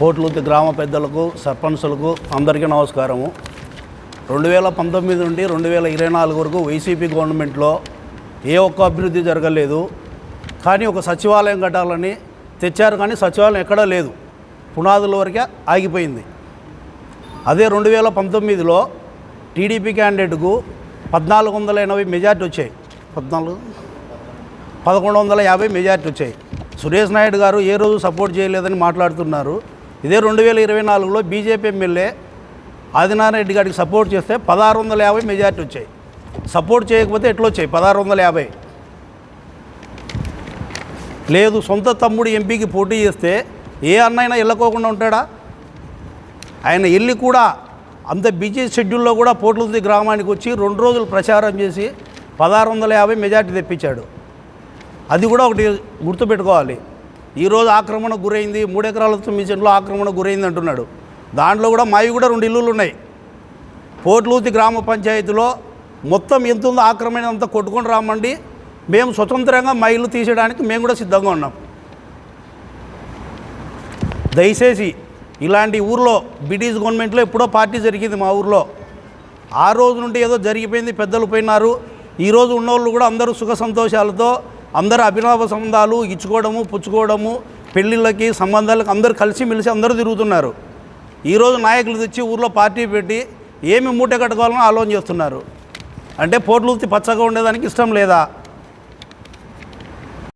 పోట్లూతి గ్రామ పెద్దలకు సర్పంచులకు అందరికీ నమస్కారము. రెండు వేల పంతొమ్మిది నుండి రెండు వేల ఇరవై నాలుగు వరకు వైసీపీ గవర్నమెంట్లో ఏ ఒక్క అభివృద్ధి జరగలేదు. కానీ ఒక సచివాలయం కట్టాలని తెచ్చారు కానీ సచివాలయం ఎక్కడా లేదు. పునాదుల వరకే ఆగిపోయింది. అదే రెండు వేల పంతొమ్మిదిలో టీడీపీ క్యాండిడేట్కు పద్నాలుగు వందల ఎనభై మెజార్టీ వచ్చాయి. పద్నాలుగు? పదకొండు వందల యాభై మెజార్టీ వచ్చాయి. సురేష్ నాయుడు గారు ఏ రోజు సపోర్ట్ చేయలేదని మాట్లాడుతున్నారు. ఇదే రెండు వేల ఇరవై నాలుగులో బీజేపీ ఎమ్మెల్యే ఆదినారాయణ గారికి సపోర్ట్ చేస్తే పదహారు వందల యాభై మెజార్టీ వచ్చాయి. సపోర్ట్ చేయకపోతే ఎట్లా వచ్చాయి? పదహారు వందల యాభై. లేదు సొంత తమ్ముడు ఎంపీకి పోటీ చేస్తే ఏ అన్నైనా వెళ్ళకోకుండా ఉంటాడా? ఆయన వెళ్ళి కూడా అంత బిజీ షెడ్యూల్లో కూడా పోట్లుంది గ్రామానికి వచ్చి రెండు రోజులు ప్రచారం చేసి పదహారు వందల యాభై మెజార్టీ తెప్పించాడు. అది కూడా ఒకటి గుర్తుపెట్టుకోవాలి. ఈరోజు ఆక్రమణ గురైంది మూడు ఎకరాల తొమ్మిది సెంట్లో ఆక్రమణ గురైంది అంటున్నాడు. దాంట్లో కూడా మావి కూడా రెండు ఇల్లులు ఉన్నాయి. పోట్లూతి గ్రామ పంచాయతీలో మొత్తం ఎంత ఉందో ఆక్రమణ అంతా కొట్టుకొని రామండి. మేము స్వతంత్రంగా మా ఇల్లు తీసేయడానికి మేము కూడా సిద్ధంగా ఉన్నాం. దయచేసి ఇలాంటి ఊర్లో బ్రిటిష్ గవర్నమెంట్లో ఎప్పుడో పార్టీ జరిగింది మా ఊర్లో. ఆ రోజు నుండి ఏదో జరిగిపోయింది పెద్దలు పోయినారు. ఈరోజు ఉన్నోళ్ళు కూడా అందరూ సుఖ సంతోషాలతో అందరు అభినవ సంబంధాలు ఇచ్చుకోవడము పుచ్చుకోవడము పెళ్ళిళ్ళకి సంబంధాలకు అందరూ కలిసిమెలిసి అందరూ తిరుగుతున్నారు. ఈరోజు నాయకులు తెచ్చి ఊర్లో పార్టీ పెట్టి ఏమి మూట కట్టుకోవాలని ఆలోచన చేస్తున్నారు. అంటే పోట్లు పచ్చగా ఉండేదానికి ఇష్టం లేదా?